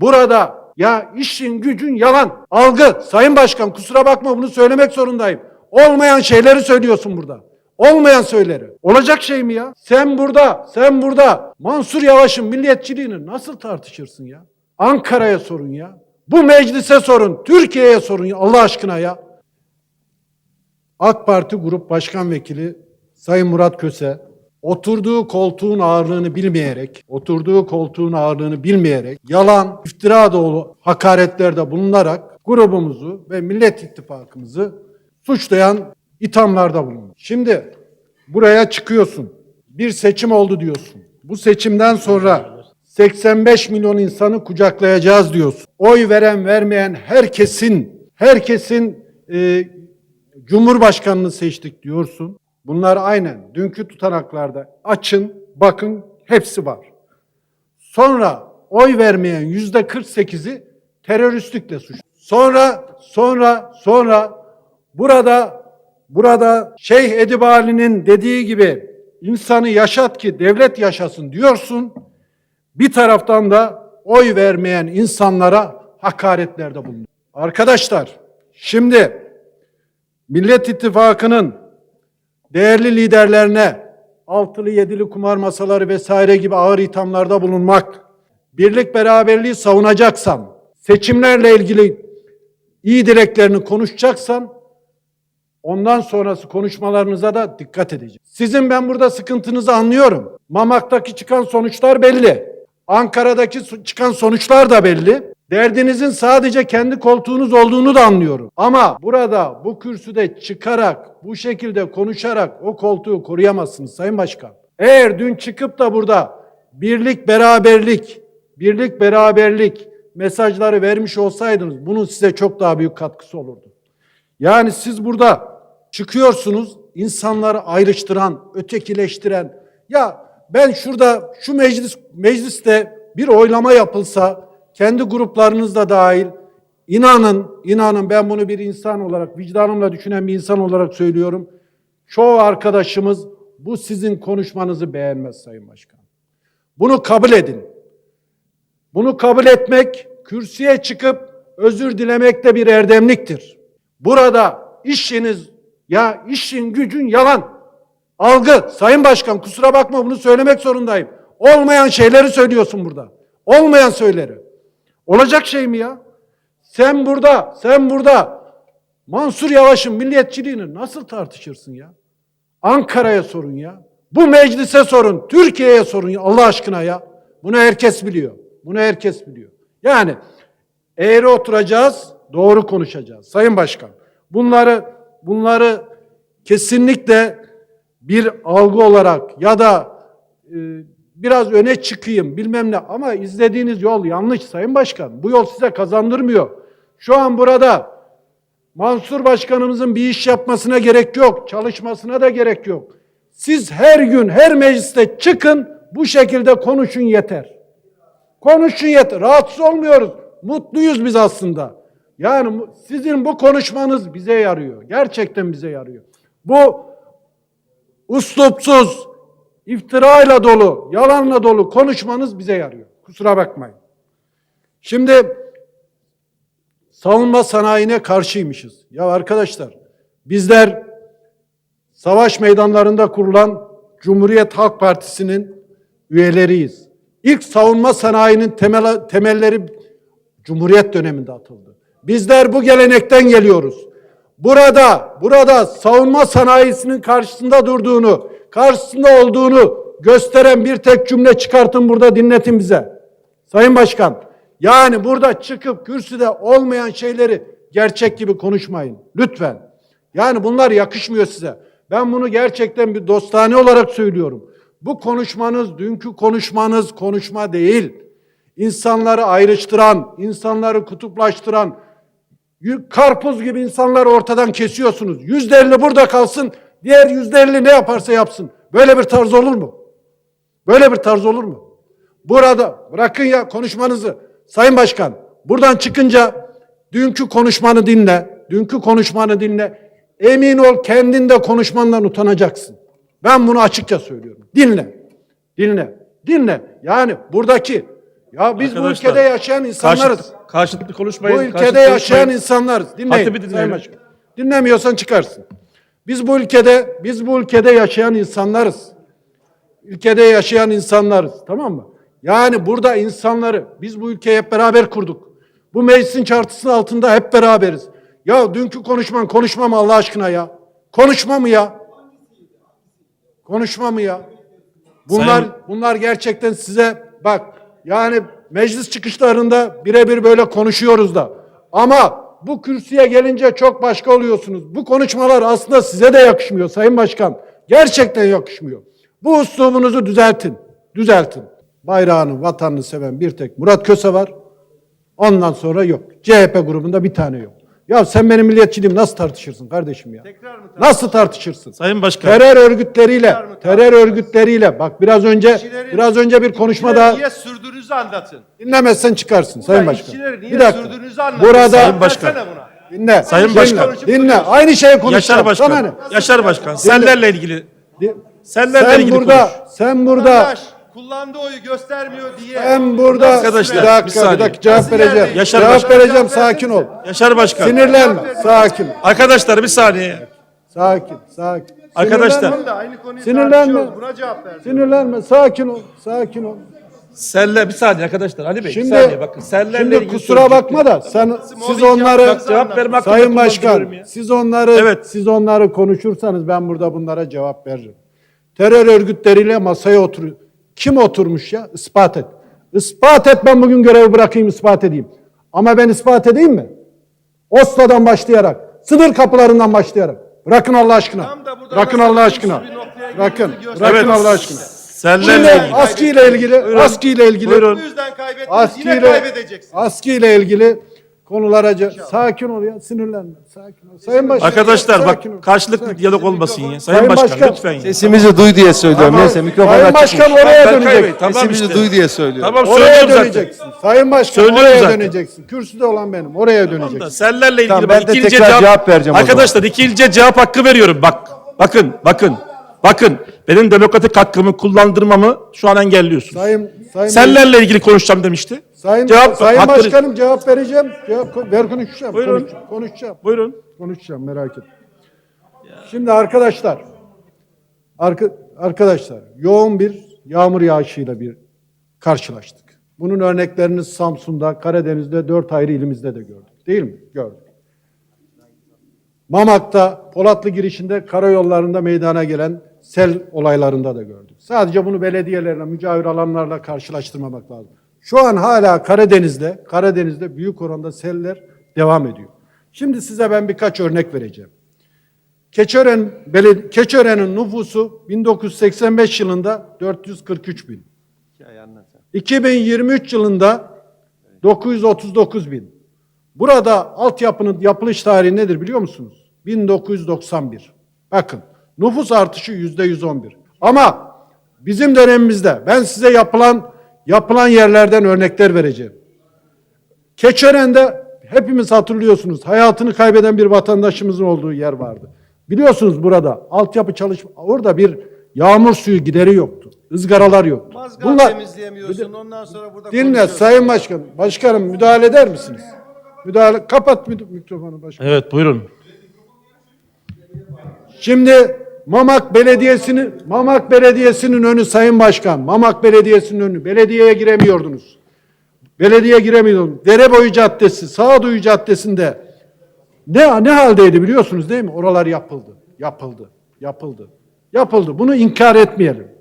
Burada ya işin gücün yalan. Algı. Sayın Başkan kusura bakma bunu söylemek zorundayım. Olmayan şeyleri söylüyorsun burada. Olmayan söyleri. Olacak şey mi ya? Sen burada, sen burada Mansur Yavaş'ın milliyetçiliğini nasıl tartışırsın ya? Ankara'ya sorun ya. Bu meclise sorun. Türkiye'ye sorun ya Allah aşkına ya. AK Parti Grup Başkan Vekili Sayın Murat Köse oturduğu koltuğun ağırlığını bilmeyerek, oturduğu koltuğun ağırlığını bilmeyerek yalan, iftira dolu hakaretlerde bulunarak grubumuzu ve Millet İttifakımızı suçlayan ithamlarda bulundu. Şimdi buraya çıkıyorsun. Bir seçim oldu diyorsun. Bu seçimden sonra 85 milyon insanı kucaklayacağız diyorsun. Oy veren vermeyen herkesin herkesin e, Cumhurbaşkanını seçtik diyorsun. Bunlar aynen dünkü tutanaklarda açın, bakın hepsi var. Sonra oy vermeyen yüzde 48'i teröristlikle suç. Sonra, sonra, sonra burada, burada Şeyh Edip Ali'nin dediği gibi insanı yaşat ki devlet yaşasın diyorsun. Bir taraftan da oy vermeyen insanlara hakaretlerde bulunuyor. Arkadaşlar, şimdi Millet İttifakı'nın değerli liderlerine altılı yedili kumar masaları vesaire gibi ağır ithamlarda bulunmak, birlik beraberliği savunacaksan, seçimlerle ilgili iyi dileklerini konuşacaksan, ondan sonrası konuşmalarınıza da dikkat edeceğim. Sizin ben burada sıkıntınızı anlıyorum. Mamak'taki çıkan sonuçlar belli. Ankara'daki çıkan sonuçlar da belli. Derdinizin sadece kendi koltuğunuz olduğunu da anlıyorum. Ama burada bu kürsüde çıkarak, bu şekilde konuşarak o koltuğu koruyamazsınız Sayın Başkan. Eğer dün çıkıp da burada birlik, beraberlik, birlik, beraberlik mesajları vermiş olsaydınız bunun size çok daha büyük katkısı olurdu. Yani siz burada çıkıyorsunuz insanları ayrıştıran, ötekileştiren ya ben şurada şu meclis mecliste bir oylama yapılsa kendi gruplarınız da dahil inanın inanın ben bunu bir insan olarak vicdanımla düşünen bir insan olarak söylüyorum. Çoğu arkadaşımız bu sizin konuşmanızı beğenmez Sayın Başkan. Bunu kabul edin. Bunu kabul etmek, kürsüye çıkıp özür dilemek de bir erdemliktir. Burada işiniz ya işin gücün yalan. Algı. Sayın Başkan kusura bakma bunu söylemek zorundayım. Olmayan şeyleri söylüyorsun burada. Olmayan söyleri. Olacak şey mi ya? Sen burada, sen burada Mansur Yavaş'ın milliyetçiliğini nasıl tartışırsın ya? Ankara'ya sorun ya. Bu meclise sorun, Türkiye'ye sorun ya Allah aşkına ya. Bunu herkes biliyor. Bunu herkes biliyor. Yani eğri oturacağız, doğru konuşacağız. Sayın Başkan, bunları bunları kesinlikle bir algı olarak ya da e, biraz öne çıkayım bilmem ne ama izlediğiniz yol yanlış Sayın Başkan. Bu yol size kazandırmıyor. Şu an burada Mansur Başkanımızın bir iş yapmasına gerek yok. Çalışmasına da gerek yok. Siz her gün her mecliste çıkın bu şekilde konuşun yeter. Konuşun yeter. Rahatsız olmuyoruz. Mutluyuz biz aslında. Yani sizin bu konuşmanız bize yarıyor. Gerçekten bize yarıyor. Bu uslupsuz, iftirayla dolu, yalanla dolu konuşmanız bize yarıyor. Kusura bakmayın. Şimdi savunma sanayine karşıymışız. Ya arkadaşlar bizler savaş meydanlarında kurulan Cumhuriyet Halk Partisi'nin üyeleriyiz. İlk savunma sanayinin temel, temelleri Cumhuriyet döneminde atıldı. Bizler bu gelenekten geliyoruz. Burada, burada savunma sanayisinin karşısında durduğunu, karşısında olduğunu gösteren bir tek cümle çıkartın burada dinletin bize. Sayın Başkan, yani burada çıkıp kürsüde olmayan şeyleri gerçek gibi konuşmayın. Lütfen. Yani bunlar yakışmıyor size. Ben bunu gerçekten bir dostane olarak söylüyorum. Bu konuşmanız, dünkü konuşmanız konuşma değil. İnsanları ayrıştıran, insanları kutuplaştıran, karpuz gibi insanları ortadan kesiyorsunuz. Yüzde elli burada kalsın, diğer yüzde elli ne yaparsa yapsın. Böyle bir tarz olur mu? Böyle bir tarz olur mu? Burada bırakın ya konuşmanızı. Sayın Başkan buradan çıkınca dünkü konuşmanı dinle. Dünkü konuşmanı dinle. Emin ol kendin de konuşmandan utanacaksın. Ben bunu açıkça söylüyorum. Dinle. Dinle. Dinle. Yani buradaki Ya biz bu Arkadaşlar, ülkede yaşayan insanlarız. Karşılıklı, karşılıklı konuşmayın. Bu ülkede yaşayan insanlarız. Dinleyin. Dinlemiyorsan çıkarsın. Biz bu ülkede biz bu ülkede yaşayan insanlarız. Ülkede yaşayan insanlarız. Tamam mı? Yani burada insanları biz bu ülkeyi hep beraber kurduk. Bu meclisin çarpısı altında hep beraberiz. Ya dünkü konuşman konuşma mı Allah aşkına ya? Konuşma mı ya? Konuşma mı ya? Bunlar Sayın- bunlar gerçekten size bak yani meclis çıkışlarında birebir böyle konuşuyoruz da ama bu kürsüye gelince çok başka oluyorsunuz. Bu konuşmalar aslında size de yakışmıyor Sayın Başkan. Gerçekten yakışmıyor. Bu üslubunuzu düzeltin. Düzeltin. Bayrağını, vatanını seven bir tek Murat Köse var. Ondan sonra yok. CHP grubunda bir tane yok. Ya sen benim milliyetçiliğimi nasıl tartışırsın kardeşim ya? Nasıl tartışırsın? Sayın Başkan. Terör örgütleriyle, terör örgütleriyle bak biraz önce biraz önce bir konuşmada Niye sürdüğünüzü anlatın. dinlemezsen çıkarsın Sayın Başkan. işçileri niye Bir dakika. sürdüğünüzü anlatın. Burada Sayın Başkan. Versene buna. dinle. Sayın dinle, Başkan. Dinle. Aynı şeyi konuşacağım. Yaşar Sana ne? Başkan. Yaşar Başkan. Senlerle ilgili. Di- Senlerle Sen ilgili burada, konuş. sen burada, Vatandaş kullandığı oyu göstermiyor diye. sen burada. Arkadaşlar, bir dakika, bir, saniye. dakika cevap Nasıl vereceğim. yani? Yaşar cevap Başkan. vereceğim. Sakin ol. Yaşar Başkan. Sinirlenme. Sakin. Arkadaşlar bir saniye. Sakin. Sakin. Arkadaşlar. Sinirlenme. Da aynı konuyu Sinirlenme. tartışıyoruz. Buna cevap ver. Sinirlenme. Sakin ol. Sakin ol. Senle bir saniye arkadaşlar. Ali Bey Şimdi, bir saniye bakın. Senlerle şimdi ilgili kusura söyleyecektim. bakma da sen siz mobbing onları yapmak Cevap verme hakkını Sayın kullanıyorum Başkan ya. siz onları Evet. siz onları konuşursanız ben burada bunlara cevap veririm. Terör örgütleriyle masaya oturuyor. Kim oturmuş ya? Ispat et. Ispat et ben bugün görevi bırakayım ispat edeyim. Ama ben ispat edeyim mi? Oslo'dan başlayarak, sınır kapılarından başlayarak. Bırakın Allah aşkına. Bırakın Allah aşkına. Bırakın. Bırakın Evet. Allah aşkına. Senlerle Şimdi ilgili. ASKİ ile ilgili. ASKİ ile ilgili Buyurun. Bu yüzden kaybettiniz. ASKİ Yine ile, kaybedeceksiniz. ASKİ ile ilgili konulara ce- sakin ol ya sinirlenme sakin ol. Sayın Başkan Arkadaşlar sakin ol. bak karşılıklı Sakin. diyalog olmasın ya. Sayın, Sayın Başkan, Başkan. lütfen ya. Sesimizi duy diye söylüyorum. Tamam. Neyse mikrofon Sayın. Başkan oraya dönecek. tamam Sesimizi işte. duy diye söylüyorum. Tamam Oraya zaten. döneceksin. Sayın Başkan Söylüyorum oraya zaten. döneceksin. Kürsüde olan benim. Oraya Tamam da döneceksin. senlerle ilgili Tamam, bak ben de ikinci tekrar cevap vereceğim o zaman. Arkadaşlar ikinci cevap hakkı veriyorum. Bak bakın bakın bakın benim demokratik hakkımı kullandırmamı şu an engelliyorsunuz. Sayın Sayın Senlerle ilgili konuşacağım demişti. Sayın, Cevap- Sayın hakkını- Başkanım cevap vereceğim. Cevap ver konuşacağım. Buyurun. Konuşacağım. Konuşacağım. Buyurun. Konuşacağım merak etme. Şimdi arkadaşlar arka- arkadaşlar yoğun bir yağmur yağışıyla bir karşılaştık. Bunun örneklerini Samsun'da, Karadeniz'de, dört ayrı ilimizde de gördük. Değil mi? Gördük. Mamak'ta, Polatlı girişinde, karayollarında meydana gelen sel olaylarında da gördük. Sadece bunu belediyelerle, mücavir alanlarla karşılaştırmamak lazım. Şu an hala Karadeniz'de, Karadeniz'de büyük oranda seller devam ediyor. Şimdi size ben birkaç örnek vereceğim. Keçören, Keçören'in nüfusu 1985 yılında 443 bin. 2023 yılında 939 bin. Burada altyapının yapılış tarihi nedir biliyor musunuz? 1991. Bakın nüfus artışı yüzde 111. Ama bizim dönemimizde ben size yapılan yapılan yerlerden örnekler vereceğim. Keçören'de hepimiz hatırlıyorsunuz hayatını kaybeden bir vatandaşımızın olduğu yer vardı. Biliyorsunuz burada altyapı çalışma orada bir yağmur suyu gideri yoktu. ızgaralar yoktu. Mazgal temizleyemiyorsun. Ondan sonra burada Dinle. Sayın Başkanım. Başkanım müdahale eder misiniz? Müdahale kapat mik- mikrofonu başkanım. Evet buyurun. Şimdi Mamak Belediyesi'nin Mamak Belediyesi'nin önü Sayın Başkan. Mamak Belediyesi'nin önü. Belediyeye giremiyordunuz. Belediye giremiyordunuz. Dereboyu Caddesi, Sağduyu Caddesi'nde ne ne haldeydi biliyorsunuz değil mi? Oralar yapıldı. Yapıldı. Yapıldı. Yapıldı. Bunu inkar etmeyelim.